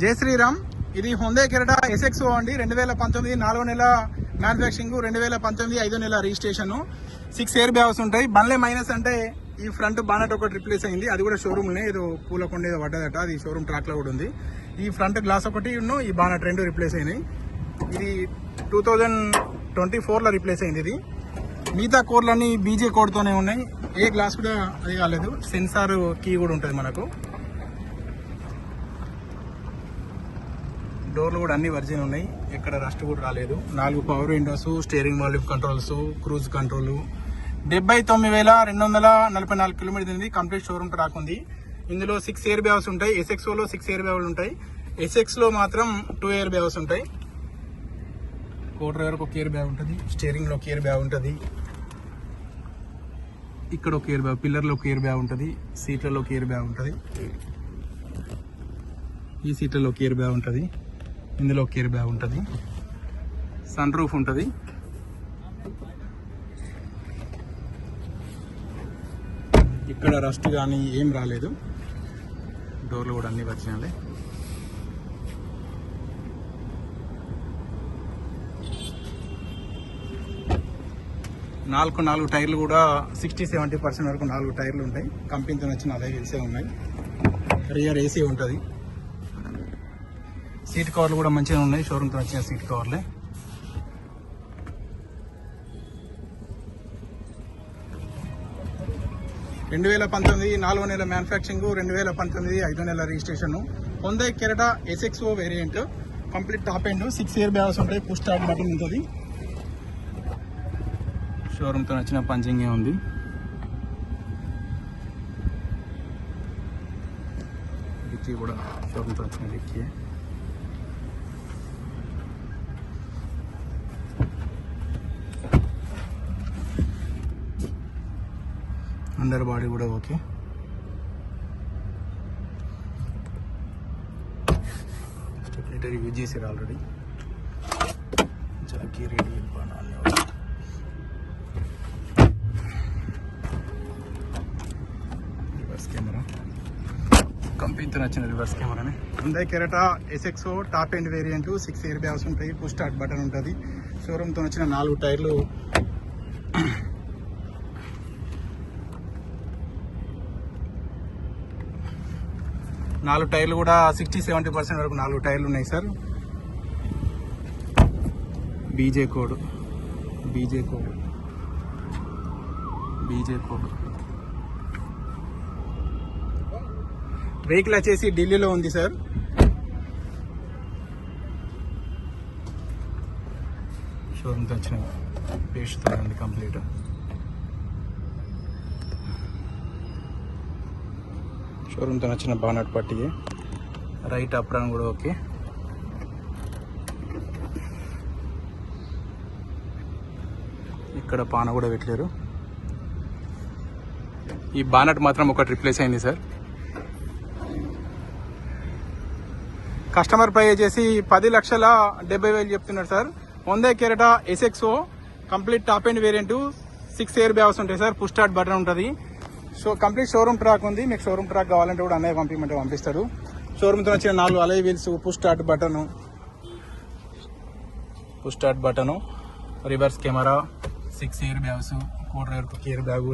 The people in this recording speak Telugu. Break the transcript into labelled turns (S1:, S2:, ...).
S1: జై శ్రీరామ్. ఇది హొందే కెరటా ఎస్ఎక్స్ అండి. రెండు వేల పంతొమ్మిది నాలుగో నెల మ్యానుఫ్యాక్చరింగ్ రెండు వేల పంతొమ్మిది ఐదో నెల రిజిస్ట్రేషన్. సిక్స్ ఎయిర్ బ్యాగ్స్ ఉంటాయి. బండ్లే మైనస్ అంటే ఈ ఫ్రంట్ బానట్ ఒకటి రిప్లేస్ అయింది. అది కూడా షోరూమ్లోనే ఏదో పూలకొండ ఏదో పడ్డదట. అది షోరూమ్ ట్రాక్లో కూడా ఉంది. ఈ ఫ్రంట్ గ్లాస్ ఒకటి ఉన్ను ఈ బానట్ రెండు రిప్లేస్ అయినాయి. ఇది టూ థౌజండ్ ట్వంటీ ఫోర్లో రిప్లేస్ అయింది ఇది. మిగతా కోర్లన్నీ బీజే కోడ్తోనే ఉన్నాయి. ఏ గ్లాస్ కూడా అది కాలేదు. సెన్సార్ కీ కూడా ఉంటుంది మనకు. డోర్లు కూడా అన్ని వర్జిన్ ఉన్నాయి. ఎక్కడ రస్ట్ కూడా రాలేదు. నాలుగు power windows steering volume controls cruise control డెబ్బై తొమ్మిది వేల రెండు వందల నలభై నాలుగు కిలోమీటర్ ఉంది కంప్లీట్ షోరూమ్ ట్రాక్ ఉంది ఇందులో సిక్స్ ఎయిర్ బ్యాగ్స్ ఉంటాయి. ఎస్ఎక్స్ఓలో సిక్స్ ఎయిర్ బ్యాగులు ఉంటాయి. ఎస్ఎక్స్లో మాత్రం టూ ఎయిర్ బ్యాగ్స్ ఉంటాయి. కోటర్ వరకు ఒక ఎయిర్ బ్యాగ్ ఉంటుంది. స్టీరింగ్లో ఒక ఎయిర్ బ్యాగ్ ఉంటుంది. ఇక్కడ ఒక ఎయిర్ బ్యాగ్ పిల్లర్లో ఒక ఎయిర్ బ్యాగ్ ఉంటుంది. సీట్లలో ఒక ఎయిర్ బ్యాగ్ ఉంటుంది. ఈ సీట్లలో ఒక ఎయిర్ బ్యాగ్ ఉంటుంది. ఇందులో కేర్ బ్యాగ్ ఉంటుంది. సన్ రూఫ్ ఉంటుంది. ఇక్కడ రస్ట్ కానీ ఏం రాలేదు. డోర్లు కూడా అన్ని వచ్చినాయి నాలుగు నాలుగు టైర్లు కూడా సిక్స్టీ సెవెంటీ పర్సెంట్ వరకు నాలుగు టైర్లు ఉంటాయి. కంపెనీతో వచ్చిన అదే తెలిసే ఉన్నాయి. రియర్ ఏసీ ఉంటుంది. సీట్ కవర్లు కూడా మంచిగా ఉన్నాయి. షోరూమ్తో వచ్చిన సీట్ కవర్లే. రెండు వేల పంతొమ్మిది నాలుగో నెల మ్యానుఫ్యాక్చరింగ్ రెండు వేల పంతొమ్మిది ఐదో నెల registration Honda Creta SX O variant complete top end six air bags ఉంటాయి పుష్ స్టార్ట్ బటన్ ఉంటుంది. షోరూమ్తో వచ్చిన పంచింగ్ ఉంది. డిక్కీ కూడా షోరూమ్తో వచ్చిన డిక్కీ అండర్ బాడీ కూడా ఓకే స్టెబిలిటీ యూజ్ చేశారు ఆల్రెడీ జాకీ రెడీ రివర్స్ కెమెరా కంపెనీతో నచ్చిన రివర్స్ కెమెరానే ఉందే Creta SX O top end variant six air bags ఉంటాయి. పుష్ స్టార్ట్ బటన్ ఉంటుంది. షోరూమ్తో వచ్చిన నాలుగు టైర్లు నాలుగు టైర్లు కూడా సిక్స్టీ సెవెంటీ పర్సెంట్ వరకు నాలుగు టైర్లు ఉన్నాయి sir. BJ code BJ code BJ code vehicle వచ్చేసి ఢిల్లీలో ఉంది సార్. షోరూమ్తో వచ్చిన పేస్ట్తో కంప్లీట్ షోరూమ్తో నచ్చిన బానట్ పట్టి రైట్ అప్రాన్ కూడా ఓకే. ఇక్కడ పాన కూడా పెట్టలేరు. ఈ బానట్ మాత్రం ఒకటి రిప్లేస్ అయింది సార్. కస్టమర్ ప్రైస్ వచ్చేసి పది లక్షల డెబ్బై వేలు చెప్తున్నారు సార్. వందే Creta SX O complete top end variant. Six air bags ఉంటాయి సార్. పుష్ స్టార్ట్ బటన్ ఉంటుంది. సో కంప్లీట్ షోరూమ్ ట్రాక్ ఉంది. మీకు షోరూమ్ ట్రాక్ కావాలంటే కూడా అన్నయ్య పంపించమంటే పంపిస్తాడు షోరూమ్తో వచ్చిన నాలుగు alloy wheels push start button. Push start button reverse camera six air bags quarter air bag.